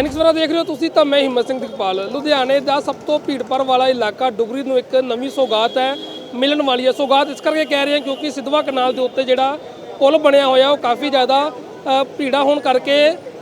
ਦੈਨਿਕ ਸਵੇਰਾ ਦੇਖ ਰਹੇ ਹੋ ਤੁਸੀਂ ਤਾਂ ਮੈਂ ਹਿੰਮਤ ਸਿੰਘ ਦਿਕਪਾਲ ਲੁਧਿਆਣੇ ਦਾ ਸਭ ਤੋਂ ਭੀੜਪਰ ਵਾਲਾ ਇਲਾਕਾ ਡੁਗਰੀ ਨੂੰ ਇੱਕ ਨਵੀਂ ਸੌਗਾਤ ਹੈ, ਮਿਲਣ ਵਾਲੀ ਹੈ। ਸੌਗਾਤ ਇਸ ਕਰਕੇ ਕਹਿ ਰਹੇ ਹਾਂ ਕਿਉਂਕਿ ਸਿੱਧਵਾ ਕਨਾਲ ਦੇ ਉੱਤੇ ਜਿਹੜਾ ਪੁਲ ਬਣਿਆ ਹੋਇਆ, ਉਹ ਕਾਫੀ ਜ਼ਿਆਦਾ ਭੀੜਾ ਹੋਣ ਕਰਕੇ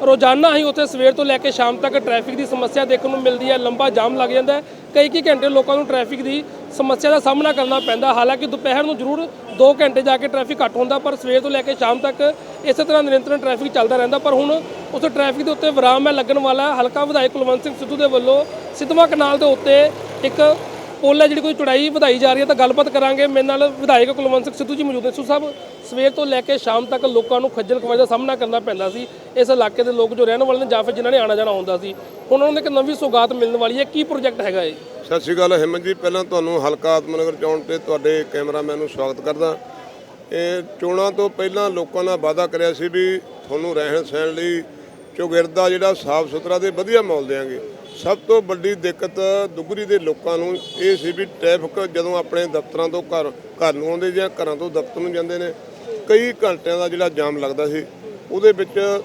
ਰੋਜ਼ਾਨਾ ਹੀ ਉੱਥੇ ਸਵੇਰ ਤੋਂ ਲੈ ਕੇ ਸ਼ਾਮ ਤੱਕ ਟ੍ਰੈਫਿਕ ਦੀ ਸਮੱਸਿਆ ਦੇਖਣ ਨੂੰ ਮਿਲਦੀ ਹੈ, ਲੰਬਾ ਜਾਮ ਲੱਗ ਜਾਂਦਾ ਹੈ। ਕਈ ਕਈ ਘੰਟੇ ਲੋਕਾਂ ਨੂੰ ਟ੍ਰੈਫਿਕ ਦੀ ਸਮੱਸਿਆ ਦਾ ਸਾਹਮਣਾ ਕਰਨਾ ਪੈਂਦਾ, ਹਾਲਾਂਕਿ ਦੁਪਹਿਰ ਨੂੰ ਜ਼ਰੂਰ 2 ਘੰਟੇ ਜਾ ਕੇ ਟ੍ਰੈਫਿਕ ਘੱਟ ਹੁੰਦਾ, ਪਰ ਸਵੇਰ ਤੋਂ ਲੈ ਕੇ ਸ਼ਾਮ ਤੱਕ ਇਸੇ ਤਰ੍ਹਾਂ ਨਿਰੰਤਰ ਟ੍ਰੈਫਿਕ ਚੱਲਦਾ ਰਹਿੰਦਾ। ਪਰ ਹੁਣ ਉਸ ਟ੍ਰੈਫਿਕ ਦੇ ਉੱਤੇ ਵਿਰਾਮ ਹੈ ਲੱਗਣ ਵਾਲਾ, ਹਲਕਾ ਵਿਧਾਇਕ ਕੁਲਵੰਤ ਸਿੰਘ ਸਿੱਧੂ ਦੇ ਵੱਲੋਂ ਸਿੱਧਵਾਂ ਕਨਾਲ ਦੇ ਉੱਤੇ ਇੱਕ ਪੁੱਲ ਹੈ ਜਿਹੜੀ ਕੋਈ ਚੜਾਈ ਵਧਾਈ ਜਾ ਰਹੀ ਹੈ ਤਾਂ ਗੱਲਬਾਤ ਕਰਾਂਗੇ। ਮੇਰੇ ਨਾਲ ਵਿਧਾਇਕ ਕੁਲਵੰਤ ਸਿੰਘ ਸਿੱਧੂ ਜੀ ਮੌਜੂਦ ਨੇ। ਸਿੱਧੂ ਸਾਹਿਬ, ਸਵੇਰ ਤੋਂ ਲੈ ਕੇ ਸ਼ਾਮ ਤੱਕ ਲੋਕਾਂ ਨੂੰ ਖੱਜਲ ਖਵਾਈ ਦਾ ਸਾਹਮਣਾ ਕਰਨਾ ਪੈਂਦਾ ਸੀ। ਇਸ ਇਲਾਕੇ ਦੇ ਲੋਕ ਜੋ ਰਹਿਣ ਵਾਲੇ ਨੇ ਜਾਂ ਫਿਰ ਜਿਨ੍ਹਾਂ ਨੇ ਆਣਾ ਜਾਣਾ ਹੁੰਦਾ ਸੀ ਹੁਣ ਉਹਨਾਂ ਨੂੰ ਇੱਕ ਨਵੀਂ ਸੌਗਾਤ ਮਿਲਣ ਵਾਲੀ ਹੈ। ਕੀ ਪ੍ਰੋਜੈਕਟ ਹੈਗਾ ਇਹ? ਸਤਿ ਸ਼੍ਰੀ ਅਕਾਲ ਹਿੰਮਤ ਜੀ। ਪਹਿਲਾਂ ਤੁਹਾਨੂੰ ਹਲਕਾ ਆਤਮਨਗਰ ਚੌਣ ਤੇ ਤੁਹਾਡੇ ਕੈਮਰਾਮੈਨ ਨੂੰ ਸਵਾਗਤ ਕਰਦਾ। ਇਹ ਚੋਣਾਂ ਤੋਂ ਪਹਿਲਾਂ ਲੋਕਾਂ ਨਾਲ ਵਾਅਦਾ ਕਰਿਆ ਸੀ ਵੀ ਤੁਹਾਨੂੰ ਰਹਿਣ ਸਹਿਣ ਲਈ ਚੁਗਿਰਦਾ ਜਿਹੜਾ ਸਾਫ਼ ਸੁਥਰਾ ਤੇ ਵਧੀਆ ਮਾਹੌਲ ਦੇਵਾਂਗੇ ਸਭ ਤੋਂ ਵੱਡੀ ਦਿੱਕਤ ਦੁਗਰੀ ਦੇ ਲੋਕਾਂ ਨੂੰ ਇਹ ਸੀ ਵੀ ਟ੍ਰੈਫਿਕ ਜਦੋਂ ਆਪਣੇ ਦਫ਼ਤਰਾਂ ਤੋਂ ਘਰ ਘਰ ਨੂੰ ਆਉਂਦੇ ਜਾਂ ਘਰਾਂ ਤੋਂ ਦਫ਼ਤਰ ਨੂੰ ਜਾਂਦੇ ਨੇ, ਕਈ ਘੰਟਿਆਂ ਦਾ ਜਿਹੜਾ ਜਾਮ ਲੱਗਦਾ ਸੀ, ਉਹਦੇ ਵਿੱਚ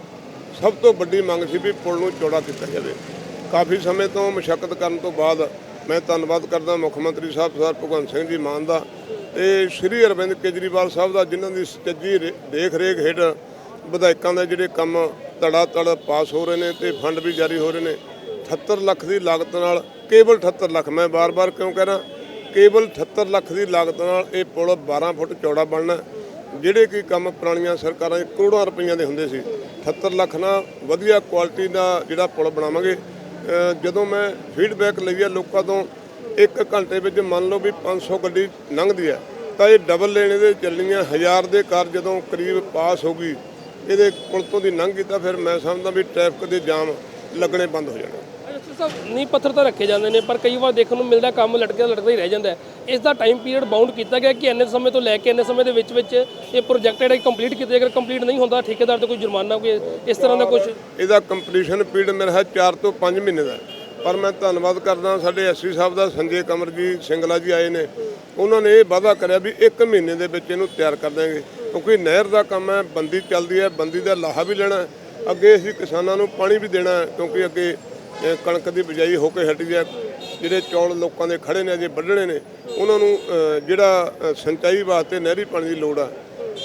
ਸਭ ਤੋਂ ਵੱਡੀ ਮੰਗ ਸੀ ਵੀ ਪੁਲ ਨੂੰ ਚੌੜਾ ਕੀਤਾ ਜਾਵੇ। ਕਾਫੀ ਸਮੇਂ ਤੋਂ ਮਸ਼ੱਕਤ ਕਰਨ ਤੋਂ ਬਾਅਦ ਮੈਂ ਧੰਨਵਾਦ ਕਰਦਾ ਮੁੱਖ ਮੰਤਰੀ ਸਾਹਿਬ ਸਰਦਾਰ ਭਗਵੰਤ ਸਿੰਘ ਜੀ ਮਾਨ ਦਾ ਤੇ ਸ਼੍ਰੀ ਅਰਵਿੰਦ ਕੇਜਰੀਵਾਲ ਸਾਹਿਬ ਦਾ, ਜਿਨ੍ਹਾਂ ਦੀ ਸੁਚੱਜੀ ਰੇ- ਦੇਖ ਰੇਖ ਹੇਠ ਵਿਧਾਇਕਾਂ ਦੇ ਜਿਹੜੇ ਕੰਮ ਧੜਾ ਧੜ ਪਾਸ ਹੋ ਰਹੇ ਨੇ ਤੇ ਫੰਡ ਵੀ ਜਾਰੀ ਹੋ ਰਹੇ ਨੇ। 78 ਲੱਖ ਦੀ ਲਾਗਤ ਨਾਲ, ਕੇਵਲ 78 ਲੱਖ, ਮੈਂ ਬਾਰ-ਬਾਰ ਕਿਉਂ ਕਹਿ ਰਿਹਾ? ਕੇਵਲ 78 ਲੱਖ ਦੀ ਲਾਗਤ ਨਾਲ ਇਹ ਪੁਲ 12 ਫੁੱਟ ਚੌੜਾ ਬਣਨਾ ਜਿਹੜੇ ਕਿ ਕੰਮ ਪੁਰਾਣੀਆਂ ਸਰਕਾਰਾਂ ਦੇ ਕਰੋੜਾਂ ਰੁਪਈਆਂ ਦੇ ਹੁੰਦੇ ਸੀ 78 ਲੱਖ ਨਾਲ ਵਧੀਆ ਕੁਆਲਿਟੀ ਦਾ ਜਿਹੜਾ ਪੁਲ ਬਣਾਵਾਂਗੇ। ਜਦੋਂ ਮੈਂ ਫੀਡਬੈਕ ਲਈ ਹੈ ਲੋਕਾਂ ਤੋਂ, ਇੱਕ ਘੰਟੇ ਵਿੱਚ ਮੰਨ ਲਓ ਵੀ 500 ਗੱਡੀ ਲੰਘਦੀ ਹੈ ਤਾਂ ਇਹ ਡਬਲ ਲੇਨ ਦੇ ਚੱਲਣੀਆਂ ਹਜ਼ਾਰ ਦੇ ਕਾਰ ਜਦੋਂ ਕਰੀਬ ਪਾਸ ਹੋ ਗਈ, ਇਹਦੇ ਪੁਲ ਤੋਂ ਦੀ ਲੰਘ ਗਈ ਤਾਂ ਫਿਰ ਮੈਂ ਸਮਝਦਾ ਵੀ ਟ੍ਰੈਫਿਕ ਦੇ ਜਾਮ ਲੱਗਣੇ ਬੰਦ ਹੋ ਜਾਣੇ। ਅੱਛਾ ਸਾਹਿਬ ਪੱਥਰ ਤਾਂ ਰੱਖੇ ਜਾਂਦੇ ਨੇ, ਪਰ ਕਈ ਵਾਰ ਦੇਖਣ ਨੂੰ ਮਿਲਦਾ ਕੰਮ ਲਟਕੇ ਲਟਕਦਾ ਹੀ ਰਹਿ ਜਾਂਦਾ ਇਸ ਦਾ ਟਾਈਮ ਪੀਰੀਅਡ ਬਾਉਂਡ ਕੀਤਾ ਗਿਆ ਕਿ ਇੰਨੇ ਸਮੇਂ ਤੋਂ ਲੈ ਕੇ ਇੰਨੇ ਸਮੇਂ ਦੇ ਵਿੱਚ ਵਿੱਚ ਇਹ ਪ੍ਰੋਜੈਕਟ ਜਿਹੜਾ ਕੰਪਲੀਟ ਕੀਤਾ ਅਗਰ ਕੰਪਲੀਟ ਨਹੀਂ ਹੁੰਦਾ, ਠੇਕੇਦਾਰ ਤੇ ਕੋਈ ਜੁਰਮਾਨਾ ਕੋਈ ਇਸ ਤਰ੍ਹਾਂ ਦਾ ਕੁਝ ਇਹਦਾ ਕੰਪਲੀਸ਼ਨ ਪੀਰੀਅਡ ਮੇਰਾ ਹੈ 4 ਤੋਂ 5 ਮਹੀਨੇ ਦਾ ਪਰ ਮੈਂ ਧੰਨਵਾਦ ਕਰਦਾ ਸਾਡੇ ਐਸਸੀ ਸਾਹਿਬ ਦਾ ਸੰਜੇ ਕਮਰਜੀ ਸਿੰਗਲਾ ਜੀ ਆਏ ਨੇ। ਉਹਨਾਂ ਨੇ ਇਹ ਵਾਅਦਾ ਕਰਿਆ ਵੀ 1 ਮਹੀਨੇ ਦੇ ਵਿੱਚ ਇਹਨੂੰ ਤਿਆਰ ਕਰ ਦਾਂਗੇ ਕਿਉਂਕਿ ਨਹਿਰ ਦਾ ਕੰਮ ਹੈ, ਬੰਦੀ ਚੱਲਦੀ ਹੈ, ਬੰਦੀ ਦਾ ਲਾਹਾ ਵੀ ਲੈਣਾ ਅੱਗੇ ਅਸੀਂ ਕਿਸਾਨਾਂ ਨੂੰ ਪਾਣੀ ਵੀ ਦੇਣਾ ਕਿਉਂਕਿ ਅੱਗੇ ਕਣਕ ਦੀ ਬਿਜਾਈ ਹੋ ਕੇ ਹਟੀ ਹੈ। ਜਿਹੜੇ ਚੌਲ ਲੋਕਾਂ ਦੇ ਖੜੇ ਨੇ, ਅਜੇ ਵੱਢਣੇ ਨੇ, ਉਹਨਾਂ ਨੂੰ ਜਿਹੜਾ ਸਿੰਚਾਈ ਵਾਸਤੇ ਨਹਿਰੀ ਪਾਣੀ ਦੀ ਲੋੜ ਆ,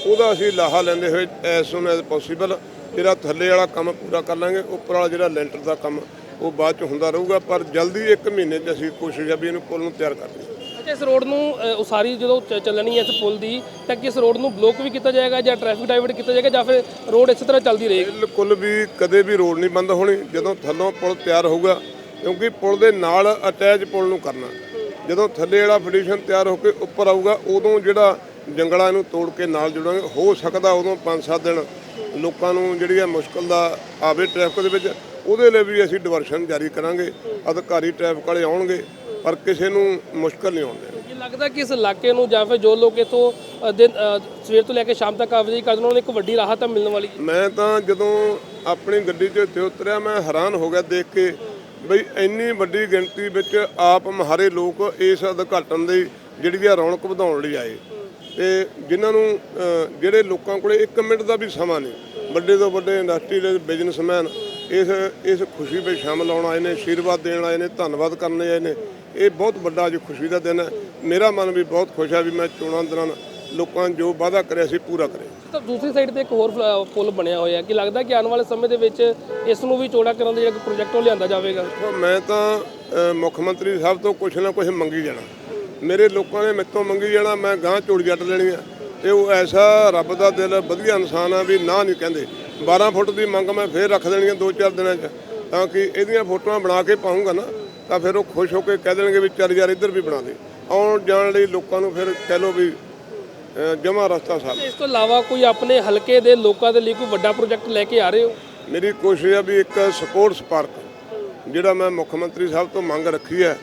ਉਹਦਾ ਅਸੀਂ ਲਾਹਾ ਲੈਂਦੇ ਹੋਏ ਐਸ ਸੂਨ ਐਸ ਪੋਸੀਬਲ ਜਿਹੜਾ ਥੱਲੇ ਵਾਲਾ ਕੰਮ ਪੂਰਾ ਕਰ ਲਾਂਗੇ, ਉੱਪਰ ਵਾਲਾ ਜਿਹੜਾ ਲੈਂਟਰ ਦਾ ਕੰਮ, ਉਹ ਬਾਅਦ ਚ ਹੁੰਦਾ ਰਹੂਗਾ, ਪਰ ਜਲਦੀ 1 ਮਹੀਨੇ 'ਚ ਅਸੀਂ ਕੋਸ਼ਿਸ਼ ਆ ਵੀ ਇਹਨੂੰ ਪੁੱਲ ਨੂੰ ਤਿਆਰ ਕਰ ਦਈਏ ਅੱਛਾ ਇਸ ਰੋਡ ਨੂੰ ਅ, ਉਸਾਰੀ ਜਦੋਂ ਚ- ਚੱਲਣੀ ਹੈ ਇਸ ਪੁਲ ਦੀ ਤਾਂ ਕਿਸ ਰੋਡ ਨੂੰ ਬਲੋਕ ਵੀ ਕੀਤਾ ਜਾਏਗਾ ਜਾਂ ਟ੍ਰੈਫਿਕ ਡਾਈਵਰਟ ਕੀਤਾ ਜਾਏਗਾ ਜਾਂ ਫਿਰ ਰੋਡ ਇਸੇ ਤਰ੍ਹਾਂ ਚੱਲਦੀ ਰਹੇਗੀ? ਬਿਲਕੁਲ ਵੀ ਕਦੇ ਵੀ ਰੋਡ ਨਹੀਂ ਬੰਦ ਹੋਣੀ ਜਦੋਂ ਥੱਲੋਂ ਪੁਲ ਤਿਆਰ ਹੋਊਗਾ ਕਿਉਂਕਿ ਪੁਲ ਦੇ ਨਾਲ ਅਟੈਚ ਪੁਲ ਨੂੰ ਕਰਨਾ। ਜਦੋਂ ਥੱਲੇ ਵਾਲਾ ਫਾਊਂਡੇਸ਼ਨ ਤਿਆਰ ਹੋ ਕੇ ਉੱਪਰ ਆਊਗਾ ਉਦੋਂ ਜਿਹੜਾ ਜੰਗਲਾਂ ਨੂੰ ਤੋੜ ਕੇ ਨਾਲ ਜੁੜਾਂਗੇ ਹੋ ਸਕਦਾ ਉਦੋਂ 5-7 ਦਿਨ ਲੋਕਾਂ ਨੂੰ ਜਿਹੜੀ ਹੈ ਮੁਸ਼ਕਲ ਦਾ ਆਵੇ ਟ੍ਰੈਫਿਕ ਦੇ ਵਿੱਚ ਉਹਦੇ ਲਈ ਵੀ ਅਸੀਂ ਡਿਵਰਸ਼ਨ ਜਾਰੀ ਕਰਾਂਗੇ ਅਧਿਕਾਰੀ ਟ੍ਰੈਫਿਕ ਵਾਲੇ ਆਉਣਗੇ ਪਰ ਕਿਸੇ ਨੂੰ ਮੁਸ਼ਕਲ ਨਹੀਂ ਆਉਣ ਦੇਣੀ ਇਹ ਲੱਗਦਾ ਕਿ ਇਸ ਇਲਾਕੇ ਨੂੰ ਜਾਂ ਫਿਰ ਜੋ ਲੋਕ ਇਥੋਂ ਦਿਨ ਸਵੇਰ ਤੋਂ ਲੈ ਕੇ ਸ਼ਾਮ ਤੱਕ ਆਵਾਜਾਈ ਕਰਦੇ ਉਹਨਾਂ ਨੂੰ ਇੱਕ ਵੱਡੀ ਰਾਹਤ ਮਿਲਣ ਵਾਲੀ ਮੈਂ ਤਾਂ ਜਦੋਂ ਆਪਣੀ ਗੱਡੀ 'ਚ ਉੱਤੇ ਉਤਰਿਆ ਮੈਂ ਹੈਰਾਨ ਹੋ ਗਿਆ ਦੇਖ ਕੇ ਬਈ ਇੰਨੀ ਵੱਡੀ ਗਿਣਤੀ ਵਿੱਚ ਆਪ ਮਹਾਰੇ ਲੋਕ ਇਸ ਉਦਘਾਟਨ ਦੀ ਜਿਹੜੀ ਆ ਰੌਣਕ ਵਧਾਉਣ ਲਈ ਆਏ। ਤੇ ਜਿਨ੍ਹਾਂ ਨੂੰ ਜਿਹੜੇ ਲੋਕਾਂ ਕੋਲੇ 1 ਮਿੰਟ ਦਾ ਵੀ ਸਮਾਂ ਨਹੀਂ ਵੱਡੇ ਤੋਂ ਵੱਡੇ ਇੰਡਸਟਰੀ ਦੇ ਬਿਜ਼ਨਸਮੈਨ ਇਸ ਇਸ ਖੁਸ਼ੀ ਵਿੱਚ ਸ਼ਾਮਲ ਹੋਣ ਆਏ ਨੇ ਆਸ਼ੀਰਵਾਦ ਦੇਣ ਆਏ ਨੇ ਧੰਨਵਾਦ ਕਰਨ ਆਏ ਨੇ। ਇਹ ਬਹੁਤ ਵੱਡਾ ਅੱਜ ਖੁਸ਼ੀ ਦਾ ਦਿਨ ਹੈ। ਮੇਰਾ ਮਨ ਵੀ ਬਹੁਤ ਖੁਸ਼ ਹੈ ਵੀ ਮੈਂ ਚੋਣਾਂ ਦੌਰਾਨ ਲੋਕਾਂ ਜੋ ਵਾਅਦਾ ਕਰਿਆ ਸੀ ਪੂਰਾ ਕਰੇ ਤਾਂ ਦੂਸਰੀ ਸਾਈਡ ਤੇ ਇੱਕ ਹੋਰ ਪੁਲ ਬਣਿਆ ਹੋਇਆ ਕਿ ਲੱਗਦਾ ਕਿ ਆਉਣ ਵਾਲੇ ਸਮੇਂ ਦੇ ਵਿੱਚ ਇਸ ਨੂੰ ਵੀ ਚੌੜਾ ਕਰਨ ਦਾ ਜਿਹੜਾ ਪ੍ਰੋਜੈਕਟ ਉਹ ਲਿਆਂਦਾ ਜਾਵੇਗਾ? ਮੈਂ ਤਾਂ ਮੁੱਖ ਮੰਤਰੀ ਸਾਹਿਬ ਤੋਂ ਕੁਛ ਨਾ ਕੁਛ ਮੰਗੀ ਜਾਣਾ। ਮੇਰੇ ਲੋਕਾਂ ਨੇ ਮੇਰੇ ਤੋਂ ਮੰਗੀ ਜਾਣਾ ਮੈਂ ਗਾਂ ਚੋੜ ਜੱਟ ਲੈਣੀ ਆ ਤੇ ਉਹ ਐਸਾ ਰੱਬ ਦਾ ਦਿਲ ਵਧੀਆ ਇਨਸਾਨ ਆ ਵੀ ਨਾ ਨਹੀਂ ਕਹਿੰਦੇ। 12 ਫੁੱਟ ਦੀ ਮੰਗ ਮੈਂ ਫੇਰ ਰੱਖ ਦੇਣੀ ਦੋ ਚਾਰ ਦਿਨਾਂ 'ਚ। ਤਾਂ ਕਿ ਇਹਦੀਆਂ ਫੋਟੋਆਂ ਬਣਾ ਕੇ ਪਾਉਂਗਾ ਨਾ ਤਾਂ ਫਿਰ ਉਹ ਖੁਸ਼ ਹੋ ਕੇ ਕਹਿ ਦੇਣਗੇ ਵੀ ਚੱਲ ਯਾਰ ਇੱਧਰ ਵੀ ਬਣਾ ਦੇ। ਆਉਣ ਜਾਣ ਲਈ ਲੋਕਾਂ ਨੂੰ ਫਿਰ ਕਹਿ ਲਓ ਵੀ ਜਮਾ ਰਸਤਾ ਸਾਫ਼। ਇਸ ਤੋਂ ਇਲਾਵਾ ਕੋਈ ਆਪਣੇ ਹਲਕੇ ਦੇ ਲੋਕਾਂ ਦੇ ਲਈ ਕੋਈ ਵੱਡਾ ਪ੍ਰੋਜੈਕਟ ਲੈ ਕੇ ਆ ਰਹੇ ਹੋ? ਮੇਰੀ ਕੋਸ਼ਿਸ਼ ਹੈ ਵੀ ਇੱਕ ਸਪੋਰਟਸ ਪਾਰਕ ਜਿਹੜਾ ਮੈਂ ਮੁੱਖ ਮੰਤਰੀ ਸਾਹਿਬ ਤੋਂ ਮੰਗ ਰੱਖੀ ਹੈ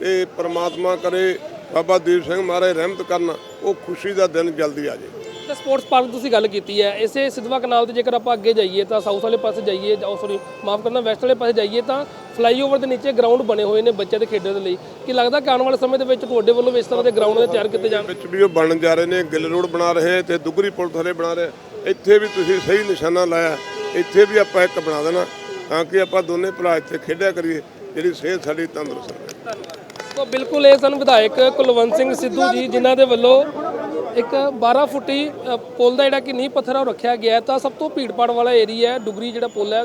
ਤੇ ਪ੍ਰਮਾਤਮਾ ਕਰੇ ਬਾਬਾ ਦੀਪ ਸਿੰਘ ਮਹਾਰਾਜ ਰਹਿਮਤ ਕਰਨ ਉਹ ਖੁਸ਼ੀ ਦਾ ਦਿਨ ਜਲਦੀ ਆ ਜਾਏ। ਤੇ ਸਪੋਰਟਸ ਪਾਰਕ ਤੁਸੀਂ ਗੱਲ ਕੀਤੀ ਹੈ ਇਸੇ ਸਿੱਧਵਾ ਕਨਾਲ ਤੇ ਜੇਕਰ ਆਪਾਂ ਅੱਗੇ ਜਾਈਏ ਤਾਂ ਸਾਊਥ ਵਾਲੇ ਪਾਸੇ ਜਾਈਏ ਜਾਂ ਸੌਰੀ ਮਾਫ ਕਰਨਾ ਵੈਸਟ ਵਾਲੇ ਪਾਸੇ ਜਾਈਏ ਤਾਂ ਫਲਾਈਓਵਰ ਦੇ ਨੀਚੇ ਗਰਾਊਂਡ ਬਣੇ ਹੋਏ ਨੇ ਬੱਚਿਆਂ ਦੇ ਖੇਡਣ ਦੇ ਲਈ। ਕੀ ਲੱਗਦਾ ਕਿ ਆਉਣ ਵਾਲੇ ਸਮੇਂ ਦੇ ਵਿੱਚ ਤੁਹਾਡੇ ਵੱਲੋਂ ਵੀ ਇਸ ਤਰ੍ਹਾਂ ਦੇ ਗਰਾਊਂਡ ਦੇ ਤਿਆਰ ਕੀਤੇ ਜਾਣ? ਵਿੱਚ ਵੀ ਉਹ ਬਣਨ ਜਾ ਰਹੇ ਨੇ ਗਿੱਲ ਰੋਡ ਬਣਾ ਰਹੇ ਤੇ ਦੁਗਰੀ ਪੁਲ ਥਲੇ ਬਣਾ ਰਹੇ ਇੱਥੇ ਵੀ ਤੁਸੀਂ ਸਹੀ ਨਿਸ਼ਾਨਾ ਲਾਇਆ ਇੱਥੇ ਵੀ ਆਪਾਂ ਇੱਕ ਬਣਾ ਦੇਣਾ ਤਾਂ ਕਿ ਆਪਾਂ ਦੋਨੇ ਭਰਾ ਇੱਥੇ ਖੇਡਿਆ ਕਰੀਏ ਜਿਹੜੀ ਸਿਹਤ ਸਾਡੀ ਤੰਦਰੁਸਤ ਰਹੇ। ਸੋ ਬਿਲਕੁਲ ਇਹ ਸਨ ਵਿਧਾਇਕ ਕੁਲਵੰਤ ਸਿੰਘ ਸਿੱਧੂ ਜੀ ਜਿਨ੍ਹਾਂ ਦੇ ਵੱਲੋਂ ਇੱਕ 12 ਫੁੱਟੀ ਪੁਲ ਦਾ ਜਿਹੜਾ ਕਿ ਨੀਂਹ ਪੱਥਰ ਆ ਉਹ ਰੱਖਿਆ ਗਿਆ ਤਾਂ ਸਭ ਤੋਂ ਭੀੜ ਭਾੜ ਵਾਲਾ ਏਰੀਆ ਹੈ, ਡੁਗਰੀ ਜਿਹੜਾ ਪੁਲ ਹੈ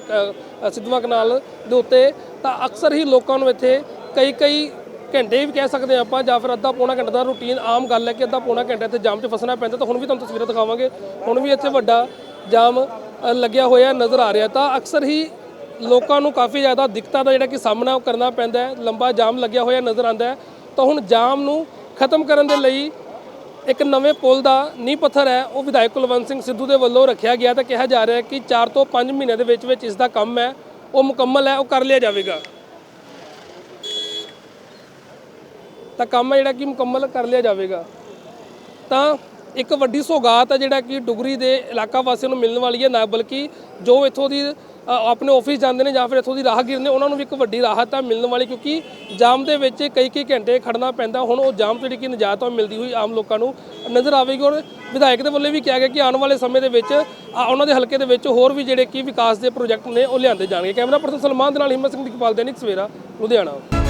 ਸਿੱਧਵਾਂ ਕਨਾਲ ਦੇ ਉੱਤੇ। ਤਾਂ ਅਕਸਰ ਹੀ ਲੋਕਾਂ ਨੂੰ ਇੱਥੇ ਕਈ ਕਈ ਘੰਟੇ ਵੀ ਕਹਿ ਸਕਦੇ ਹਾਂ ਆਪਾਂ, ਜਾਂ ਫਿਰ ਅੱਧਾ ਪੌਣਾ ਘੰਟਾ ਦਾ ਰੂਟੀਨ ਆਮ ਗੱਲ ਹੈ ਕਿ ਅੱਧਾ ਪੌਣਾ ਘੰਟਾ ਇੱਥੇ ਜਾਮ 'ਚ ਫਸਣਾ ਪੈਂਦਾ। ਤਾਂ ਹੁਣ ਵੀ ਤੁਹਾਨੂੰ ਤਸਵੀਰਾਂ ਦਿਖਾਵਾਂਗੇ। ਹੁਣ ਵੀ ਇੱਥੇ ਵੱਡਾ ਜਾਮ ਲੱਗਿਆ ਹੋਇਆ ਨਜ਼ਰ ਆ ਰਿਹਾ। ਤਾਂ ਅਕਸਰ ਹੀ ਲੋਕਾਂ ਨੂੰ ਕਾਫੀ ਜ਼ਿਆਦਾ ਦਿੱਕਤਾਂ ਦਾ ਜਿਹੜਾ ਕਿ ਸਾਹਮਣਾ ਕਰਨਾ ਪੈਂਦਾ ਹੈ। ਲੰਬਾ ਜਾਮ ਲੱਗਿਆ ਹੋਇਆ ਨਜ਼ਰ ਆਉਂਦਾ ਹੈ। ਤਾਂ ਹੁਣ ਜਾਮ ਨੂੰ ਖਤਮ ਕਰਨ ਦੇ ਲਈ ਇੱਕ ਨਵੇਂ ਪੁਲ ਦਾ ਨੀਂਹ ਪੱਥਰ ਹੈ, ਉਹ ਵਿਧਾਇਕ ਕੁਲਵੰਤ ਸਿੰਘ ਸਿੱਧੂ ਦੇ ਵੱਲੋਂ ਰੱਖਿਆ ਗਿਆ ਤਾਂ ਕਿਹਾ ਜਾ ਰਿਹਾ ਹੈ ਕਿ 4 ਤੋਂ 5 ਮਹੀਨਿਆਂ ਦੇ ਵਿੱਚ ਵਿੱਚ ਇਸ ਦਾ ਕੰਮ ਹੈ, ਉਹ ਮੁਕੰਮਲ ਹੈ, ਉਹ ਕਰ ਲਿਆ ਜਾਵੇਗਾ। ਤਾਂ ਕੰਮ ਹੈ ਜਿਹੜਾ ਕਿ ਮੁਕੰਮਲ ਕਰ ਲਿਆ ਜਾਵੇਗਾ। ਤਾਂ ਇੱਕ ਵੱਡੀ ਸੌਗਾਤ ਹੈ ਜਿਹੜਾ ਕਿ ਡੁਗਰੀ ਦੇ ਇਲਾਕਾ ਵਾਸੀਆਂ ਨੂੰ ਮਿਲਣ ਵਾਲੀ ਹੈ ਨਾ ਬਲਕਿ ਜੋ ਇੱਥੋਂ ਦੀ ਆਪਣੇ ਆਫਿਸ ਜਾਂਦੇ ਨੇ ਜਾਂ ਫਿਰ ਇੱਥੋਂ ਦੀ ਰਾਹਗੀਰ ਨੇ ਉਹਨਾਂ ਨੂੰ ਵੀ ਇੱਕ ਵੱਡੀ ਰਾਹਤ ਆ ਮਿਲਣ ਵਾਲੀ ਕਿਉਂਕਿ ਜਾਮ ਦੇ ਵਿੱਚ ਕਈ ਕਈ ਘੰਟੇ ਖੜਨਾ ਪੈਂਦਾ। ਹੁਣ ਉਹ ਜਾਮ ਤੋਂ ਜਿਹੜੀ ਕਿ ਨਿਜਾਤ ਉਹ ਮਿਲਦੀ ਹੋਈ ਆਮ ਲੋਕਾਂ ਨੂੰ ਨਜ਼ਰ ਆਵੇਗੀ ਔਰ ਵਿਧਾਇਕ ਦੇ ਵੱਲੋਂ ਵੀ ਕਿਹਾ ਗਿਆ ਕਿ ਆਉਣ ਵਾਲੇ ਸਮੇਂ ਦੇ ਵਿੱਚ ਆ, ਉਹਨਾਂ ਦੇ ਹਲਕੇ ਦੇ ਵਿੱਚ ਹੋਰ ਵੀ ਜਿਹੜੇ ਕਿ ਵਿਕਾਸ ਦੇ ਪ੍ਰੋਜੈਕਟ ਨੇ ਉਹ ਲਿਆਂਦੇ ਜਾਣਗੇ। ਕੈਮਰਾ ਪਰਸਨ ਸਲਮਾਨ ਦੇ ਨਾਲ ਹਿੰਮਤ ਸਿੰਘ ਦੀਪਾਲ ਦੈਨਿਕ ਸਵੇਰਾ ਲੁਧਿਆਣਾ।